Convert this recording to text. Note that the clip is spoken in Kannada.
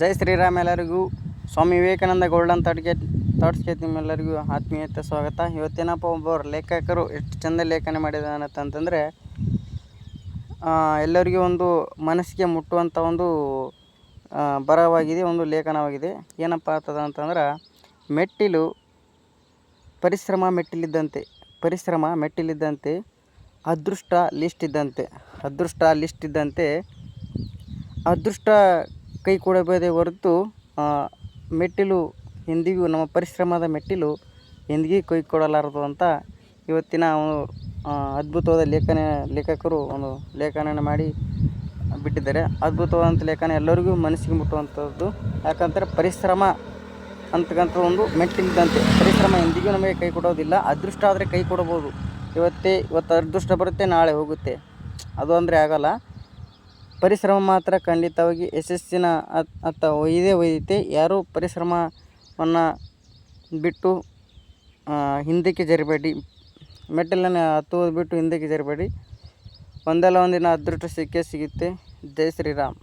ಜೈ ಶ್ರೀರಾಮ್ ಎಲ್ಲರಿಗೂ. ಸ್ವಾಮಿ ವಿವೇಕಾನಂದ ಗೋಲ್ಡನ್ ತಡ್ಗೆ ತಾಟ್ಸ್ಗೆ ನಿಮ್ಮೆಲ್ಲರಿಗೂ ಆತ್ಮೀಯತೆ ಸ್ವಾಗತ. ಇವತ್ತೇನಪ್ಪ ಒಬ್ಬರು ಲೇಖಕರು, ಎಷ್ಟು ಚಂದ ಲೇಖನ ಮಾಡಿದಾನೆ ಅಂತಂತಂದರೆ ಎಲ್ಲರಿಗೂ ಒಂದು ಮನಸ್ಸಿಗೆ ಮುಟ್ಟುವಂಥ ಒಂದು ಬರವಾಗಿದೆ, ಒಂದು ಲೇಖನವಾಗಿದೆ. ಏನಪ್ಪ ಆಗ್ತದ ಅಂತಂದ್ರೆ, ಮೆಟ್ಟಿಲು ಪರಿಶ್ರಮ ಮೆಟ್ಟಿಲಿದ್ದಂತೆ ಪರಿಶ್ರಮ ಮೆಟ್ಟಿಲಿದ್ದಂತೆ, ಅದೃಷ್ಟ ಲಿಸ್ಟ್ ಇದ್ದಂತೆ ಅದೃಷ್ಟ ಲಿಸ್ಟ್ ಇದ್ದಂತೆ ಅದೃಷ್ಟ ಕೈ ಕೊಡಬೇದೆ ಹೊರತು ಮೆಟ್ಟಿಲು ಎಂದಿಗೂ, ನಮ್ಮ ಪರಿಶ್ರಮದ ಮೆಟ್ಟಿಲು ಎಂದಿಗೂ ಕೈ ಕೊಡಲಾರದು ಅಂತ ಇವತ್ತಿನ ಒಂದು ಅದ್ಭುತವಾದ ಲೇಖನ, ಲೇಖಕರು ಒಂದು ಲೇಖನ ಮಾಡಿ ಬಿಟ್ಟಿದ್ದಾರೆ. ಅದ್ಭುತವಾದಂಥ ಲೇಖನ ಎಲ್ಲರಿಗೂ ಮನಸ್ಸಿಗೆ ಮುಟ್ಟುವಂಥದ್ದು. ಯಾಕಂದರೆ ಪರಿಶ್ರಮ ಅಂತಕ್ಕಂಥ ಒಂದು ಮೆಟ್ಟಿಲಿದ್ದಂತೆ ಪರಿಶ್ರಮ ಎಂದಿಗೂ ನಮಗೆ ಕೈ ಕೊಡೋದಿಲ್ಲ. ಅದೃಷ್ಟ ಆದರೆ ಕೈ ಕೊಡಬೋದು. ಇವತ್ತೇ, ಇವತ್ತು ಅದೃಷ್ಟ ಬರುತ್ತೆ, ನಾಳೆ ಹೋಗುತ್ತೆ. ಅದು ಅಂದರೆ ಆಗಲ್ಲ. ಪರಿಶ್ರಮ ಮಾತ್ರ ಖಂಡಿತವಾಗಿ ಯಶಸ್ಸಿನ ಅತ್ ಅತ್ತ ಒಯ್ದೇ ಒಯ್ಯುತ್ತೆ. ಯಾರೂ ಪರಿಶ್ರಮವನ್ನು ಬಿಟ್ಟು ಹಿಂದಕ್ಕೆ ಜರಿಬೇಡಿ. ಮೆಟ್ಟಲನ್ನು ಹತ್ತುವುದು ಬಿಟ್ಟು ಹಿಂದಕ್ಕೆ ಜರಿಬೇಡಿ. ಒಂದಲ್ಲ ಒಂದಿನ ಅದೃಷ್ಟ ಸಿಕ್ಕೇ ಸಿಗುತ್ತೆ. ಜೈ ಶ್ರೀರಾಮ್.